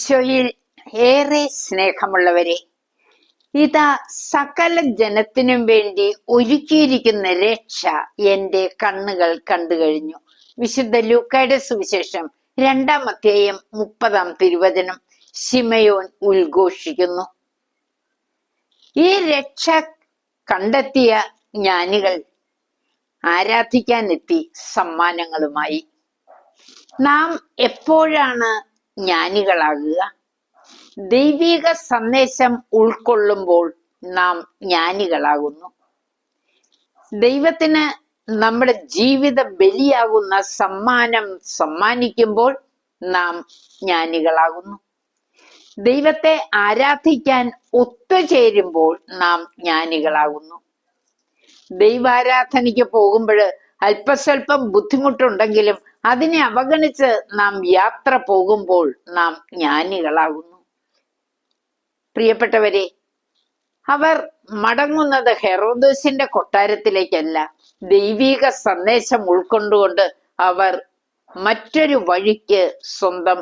ഈശോയിൽ ഏറെ സ്നേഹമുള്ളവരെ ഇതാ സകല ജനത്തിനും വേണ്ടി ഒരുക്കിയിരിക്കുന്ന രക്ഷ എന്റെ കണ്ണുകൾ കണ്ടു കഴിഞ്ഞു. വിശുദ്ധ ലൂക്കയുടെ സുവിശേഷം രണ്ടാം അധ്യായം മുപ്പതാം തിരുവചനം ശിമയോൻ ഉദ്ഘോഷിക്കുന്നു. ഈ രക്ഷ കണ്ടെത്തിയ ജ്ഞാനികൾ ആരാധിക്കാനെത്തി സമ്മാനങ്ങളുമായി. നാം എപ്പോഴാണ് ജ്ഞാനികളാകുക. ദൈവിക സന്ദേശം ഉൾക്കൊള്ളുമ്പോൾ നാം ജ്ഞാനികളാകുന്നു. ദൈവത്തിന് നമ്മുടെ ജീവിത ബലിയാകുന്ന സമ്മാനം സമ്മാനിക്കുമ്പോൾ നാം ജ്ഞാനികളാകുന്നു. ദൈവത്തെ ആരാധിക്കാൻ ഒത്തുചേരുമ്പോൾ നാം ജ്ഞാനികളാകുന്നു. ദൈവാരാധനയ്ക്ക് പോകുമ്പോൾ അല്പസ്വല്പം ബുദ്ധിമുട്ടുണ്ടെങ്കിലും അതിനെ അവഗണിച്ച് നാം യാത്ര പോകുമ്പോൾ നാം ജ്ഞാനികളാകുന്നു. പ്രിയപ്പെട്ടവരെ അവർ മടങ്ങുന്നത് ഹെറോദോസിന്റെ കൊട്ടാരത്തിലേക്കല്ല. ദൈവീക സന്ദേശം ഉൾക്കൊണ്ടുകൊണ്ട് അവർ മറ്റൊരു വഴിക്ക് സ്വന്തം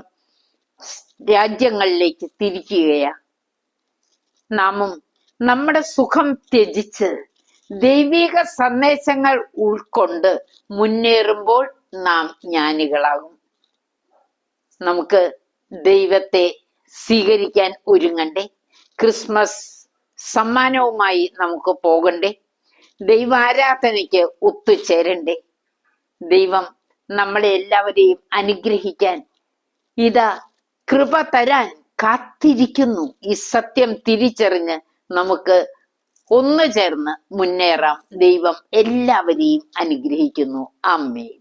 രാജ്യങ്ങളിലേക്ക് തിരിക്കുകയാ നാമും നമ്മുടെ സുഖം ത്യജിച്ച് ദൈവിക സന്ദേശങ്ങൾ ഉൾക്കൊണ്ട് മുന്നേറുമ്പോൾ നാം ജ്ഞാനികളാകും. നമുക്ക് ദൈവത്തെ സ്വീകരിക്കാൻ ഒരുങ്ങണ്ടേ? ക്രിസ്മസ് സമ്മാനവുമായി നമുക്ക് പോകണ്ടേ? ദൈവാരാധനയ്ക്ക് ഒത്തുചേരണ്ടേ? ദൈവം നമ്മളെ എല്ലാവരെയും അനുഗ്രഹിക്കാൻ ഇതാ കൃപ തരാൻ കാത്തിരിക്കുന്നു. ഈ സത്യം തിരിച്ചറിഞ്ഞ് നമുക്ക് ഒന്നു ചേർന്ന് മുന്നേറാം. ദൈവം എല്ലാവരെയും അനുഗ്രഹിക്കുന്നു. അമ്മേ